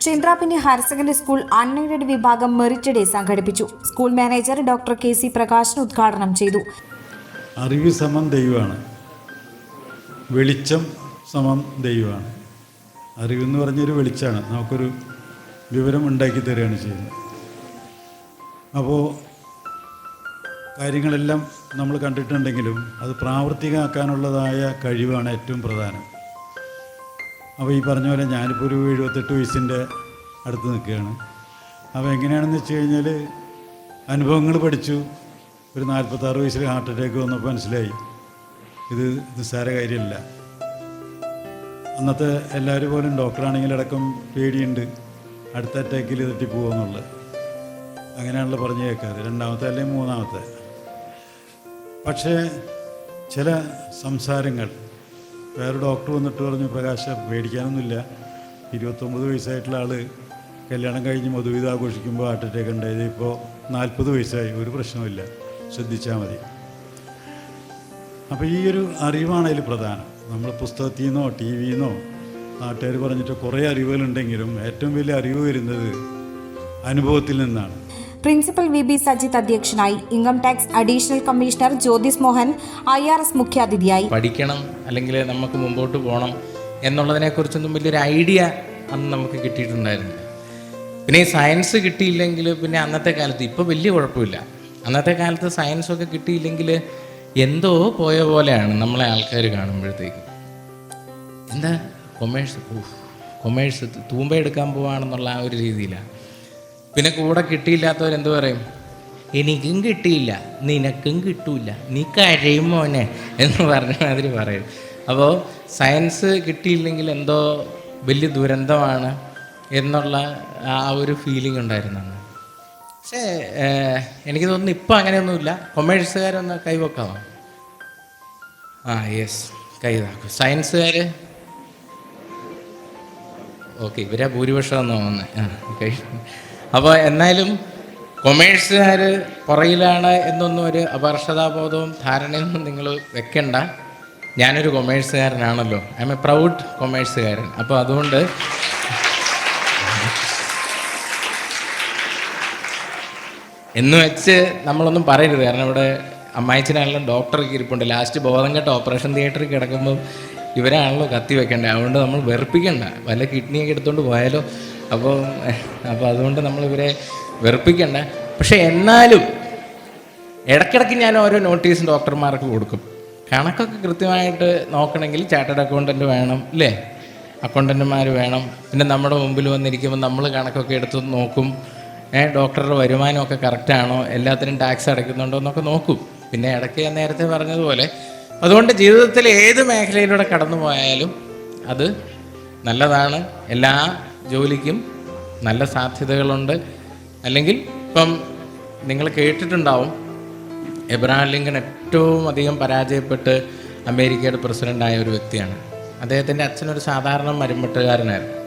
Chenthrappinni higher secondary school unaided വിഭാഗം merit day സംഘടിപ്പിച്ചു. School manager doctor K C Prakashan ഉദ്ഘാടനം ചെയ്തു. അറിവ് സമം ദൈവമാണ്. വെളിച്ചം സമം ദൈവമാണ്. അറിവെന്ന് പറഞ്ഞൊരു വെളിച്ചമാണ് നമുക്കൊരു വിവരം ഉണ്ടാക്കി തരികയാണ് ചെയ്യുന്നത്. അപ്പോൾ കാര്യങ്ങളെല്ലാം നമ്മൾ കണ്ടിട്ടുണ്ടെങ്കിലും അത് പ്രാവർത്തികമാക്കാനുള്ളതായ കഴിവാണ് ഏറ്റവും പ്രധാനം. അപ്പോൾ ഈ പറഞ്ഞ പോലെ ഞാനിപ്പോൾ ഒരു എഴുപത്തെട്ട് വയസ്സിന്റെ അടുത്ത് നിൽക്കുകയാണ്. അപ്പോൾ എങ്ങനെയാണെന്ന് വെച്ച് കഴിഞ്ഞാൽ അനുഭവങ്ങൾ പഠിച്ചു. ഒരു നാൽപ്പത്താറ് വയസ്സിൽ ഹാർട്ട് അറ്റാക്ക് വന്നപ്പോൾ മനസ്സിലായി. ഇത് നിസ്സാര കാര്യമല്ല. അന്നത്തെ എല്ലാവരും പോലും ഡോക്ടറാണെങ്കിൽ അടക്കം പേടിയുണ്ട്. അടുത്ത അറ്റാക്കിൽ തെറ്റിപ്പോകുമെന്നുള്ളത് അങ്ങനെയാണല്ലോ പറഞ്ഞു കേൾക്കാറ്. രണ്ടാമത്തെ അല്ലെങ്കിൽ മൂന്നാമത്തെ. പക്ഷേ ചില സംസാരങ്ങൾ വേറെ ഡോക്ടർ വന്നിട്ട് പറഞ്ഞു പ്രകാശ പേടിക്കാനൊന്നുമില്ല. ഇരുപത്തൊമ്പത് വയസ്സായിട്ടുള്ള ആൾ കല്യാണം കഴിഞ്ഞ് മധുവിധ ആഘോഷിക്കുമ്പോൾ ഹാർട്ട് അറ്റാക്ക് ഉണ്ടായത് ഇപ്പോൾ നാൽപ്പത് വയസ്സായി. ഒരു പ്രശ്നവുമില്ല. ശ്രദ്ധിച്ചാൽ മതി. അപ്പോൾ ഈ ഒരു അറിവാണ് പ്രധാനം. നമ്മൾ പുസ്തകത്തിൽ നിന്നോ ടി വിയിൽ നിന്നോ നാട്ടുകാർ പറഞ്ഞിട്ട് കുറേ അറിവുകളുണ്ടെങ്കിലും ഏറ്റവും വലിയ അറിവ് വരുന്നത് അനുഭവത്തിൽ നിന്നാണ്. പ്രിൻസിപ്പൽ വി ബി സജിത് അധ്യക്ഷനായി income tax additional commissioner Jyothis Mohan I R S മുഖ്യാതിഥിയായി. പഠിക്കണം അല്ലെങ്കിൽ നമുക്ക് മുമ്പോട്ട് പോകണം എന്നുള്ളതിനെക്കുറിച്ചൊന്നും വലിയൊരു ഐഡിയ അന്ന് നമുക്ക് കിട്ടിയിട്ടുണ്ടായിരുന്നില്ല. പിന്നെ ഈ സയൻസ് കിട്ടിയില്ലെങ്കിൽ പിന്നെ അന്നത്തെ കാലത്ത് ഇപ്പോൾ വലിയ കുഴപ്പമില്ല. അന്നത്തെ കാലത്ത് സയൻസൊക്കെ കിട്ടിയില്ലെങ്കിൽ എന്തോ പോയ പോലെയാണ് നമ്മളെ ആൾക്കാർ കാണുമ്പോഴത്തേക്ക്. എന്താ? കൊമേഴ്സ്? കൊമേഴ്സ് തൂമ്പ എടുക്കാൻ പോവാണെന്നുള്ള ആ ഒരു രീതിയിലാണ്. പിന്നെ കൂടെ കിട്ടിയില്ലാത്തവരെന്ത് പറയും? എനിക്കും കിട്ടിയില്ല നിനക്കും കിട്ടൂല നീ കരയും മോനെ എന്ന് പറഞ്ഞ മാതിരി പറയും. അപ്പോൾ സയൻസ് കിട്ടിയില്ലെങ്കിൽ എന്തോ വലിയ ദുരന്തമാണ് എന്നുള്ള ആ ഒരു ഫീലിംഗ് ഉണ്ടായിരുന്നാണ് പക്ഷേ എനിക്ക് തോന്നുന്നു ഇപ്പം അങ്ങനെയൊന്നുമില്ല. കൊമേഴ്സുകാരൊന്ന് കൈവക്കാമോ? ആ യെസ് കൈതാക്കും സയൻസുകാർ ഓക്കെ ഇവരാ ഭൂരിപക്ഷം എന്ന് തോന്നുന്നത് ആ ഓക്കെ അപ്പോൾ എന്നാലും കൊമേഴ്സുകാർ പുറയിലാണ് എന്നൊന്നും ഒരു അപർഷതാബോധവും ധാരണയൊന്നും നിങ്ങൾ വെക്കണ്ട. ഞാനൊരു കൊമേഴ്സുകാരനാണല്ലോ. ഐ എം എ പ്രൗഡ് കൊമേഴ്സുകാരൻ. അപ്പോൾ അതുകൊണ്ട് എന്ന് വെച്ച് നമ്മളൊന്നും പറയരുത്. കാരണം ഇവിടെ അമ്മായിച്ചനാണെങ്കിലും ഡോക്ടർക്ക് ഇരിപ്പുണ്ട്. ലാസ്റ്റ് ബോധം കെട്ട ഓപ്പറേഷൻ തിയേറ്ററിൽ കിടക്കുമ്പോൾ ഇവരാണല്ലോ കത്തി വെക്കേണ്ടത്. അതുകൊണ്ട് നമ്മൾ വെറുപ്പിക്കണ്ട. വല്ല കിഡ്നിയൊക്കെ എടുത്തുകൊണ്ട് പോയാലോ? അപ്പോൾ അപ്പോൾ അതുകൊണ്ട് നമ്മൾ വെറുപ്പിക്കണ്ട. പക്ഷേ എന്നാലും ഇടയ്ക്കിടയ്ക്ക് ഞാൻ ഓരോ നോട്ടീസ് ഡോക്ടർമാർക്ക് കൊടുക്കും. കണക്കൊക്കെ കൃത്യമായിട്ട് നോക്കണമെങ്കിൽ ചാർട്ടേഡ് അക്കൗണ്ടന്റ് വേണം ഇല്ലേ അക്കൗണ്ടന്റുമാർ വേണം. പിന്നെ നമ്മുടെ മുമ്പിൽ വന്നിരിക്കുമ്പോൾ നമ്മൾ കണക്കൊക്കെ എടുത്ത് നോക്കും. ഡോക്ടറുടെ വരുമാനമൊക്കെ കറക്റ്റാണോ? എല്ലാത്തിനും ടാക്സ് അടയ്ക്കുന്നുണ്ടോ എന്നൊക്കെ നോക്കും. പിന്നെ ഇടയ്ക്ക് ഞാൻ നേരത്തെ പറഞ്ഞതുപോലെ അതുകൊണ്ട് ജീവിതത്തിൽ ഏത് മേഖലയിലൂടെ കടന്നു പോയാലും അത് നല്ലതാണ്. എല്ലാ ജോലിക്കും നല്ല സാധ്യതകളുണ്ട്. അല്ലെങ്കിൽ ഇപ്പം നിങ്ങൾ കേട്ടിട്ടുണ്ടാവും എബ്രഹാം ലിങ്കൺ ഏറ്റവും അധികം പരാജയപ്പെട്ട് അമേരിക്കയുടെ പ്രസിഡന്റായ ഒരു വ്യക്തിയാണ്. അദ്ദേഹത്തിന്റെ അച്ഛനൊരു സാധാരണ മരുമ്പട്ടുകാരനായിരുന്നു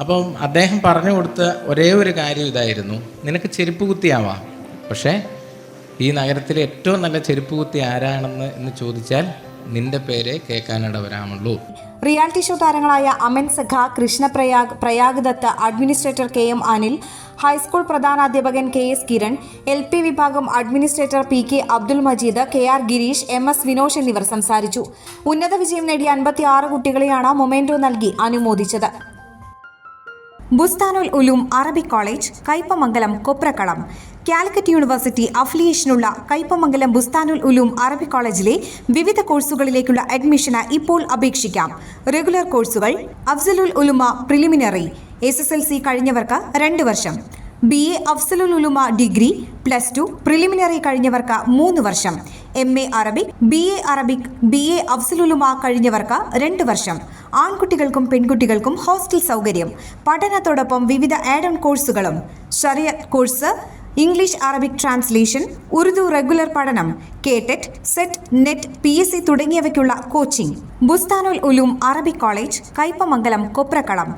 അപ്പം അദ്ദേഹം പറഞ്ഞു കൊടുത്ത ഒരേ ഒരു കാര്യം ഇതായിരുന്നു. നിനക്ക് ചെരുപ്പ് കുത്തിയാവാം. പക്ഷേ ഈ നഗരത്തിലെ ഏറ്റവും നല്ല ചെരുപ്പ് കുത്തി ആരാണെന്ന് എന്ന് ചോദിച്ചാൽ നിന്റെ പേരെ കേൾക്കാനിട വരാമുള്ളൂ റിയാലിറ്റി ഷോ താരങ്ങളായ Aman Sakha Krishnaprayag Prayag Dutt administrator K M Anil high school പ്രധാനാധ്യാപകൻ K S Kiran L P വിഭാഗം administrator P K Abdul Majeed K R Girish M S Vinosh എന്നിവർ സംസാരിച്ചു. ഉന്നത വിജയം നേടിയ അൻപത്തിയാറ് കുട്ടികളെയാണ് മൊമെന്റോ നൽകി അനുമോദിച്ചത്. Busthanul Uloom Arabic college Kaipamangalam Koprakkalam. Calicut university അഫിലിയേഷനുള്ള Kaipamangalam Bustanul Uloom അറബി കോളേജിലെ വിവിധ കോഴ്സുകളിലേക്കുള്ള അഡ്മിഷന് ഇപ്പോൾ അപേക്ഷിക്കാം. റെഗുലർ കോഴ്സുകൾ Afzalul Ulama preliminary S S L C കഴിഞ്ഞവർക്ക് രണ്ട് വർഷം B A Afzalul Ulama degree plus two preliminary കഴിഞ്ഞവർക്ക് മൂന്ന് വർഷം M A Arabic B A Arabic B A Afzalululama കഴിഞ്ഞവർക്ക് രണ്ട് വർഷം. ആൺകുട്ടികൾക്കും പെൺകുട്ടികൾക്കും ഹോസ്റ്റൽ സൗകര്യം. പഠനത്തോടൊപ്പം വിവിധ ആഡ് ഓൺ കോഴ്സുകളും ഷറിയ course English Arabic translation Urdu regular പഠനം KTET SET NET P S C തുടങ്ങിയവയ്ക്കുള്ള coaching. Busthanul Uloom Arabic college Kaipamangalam Koprakkalam.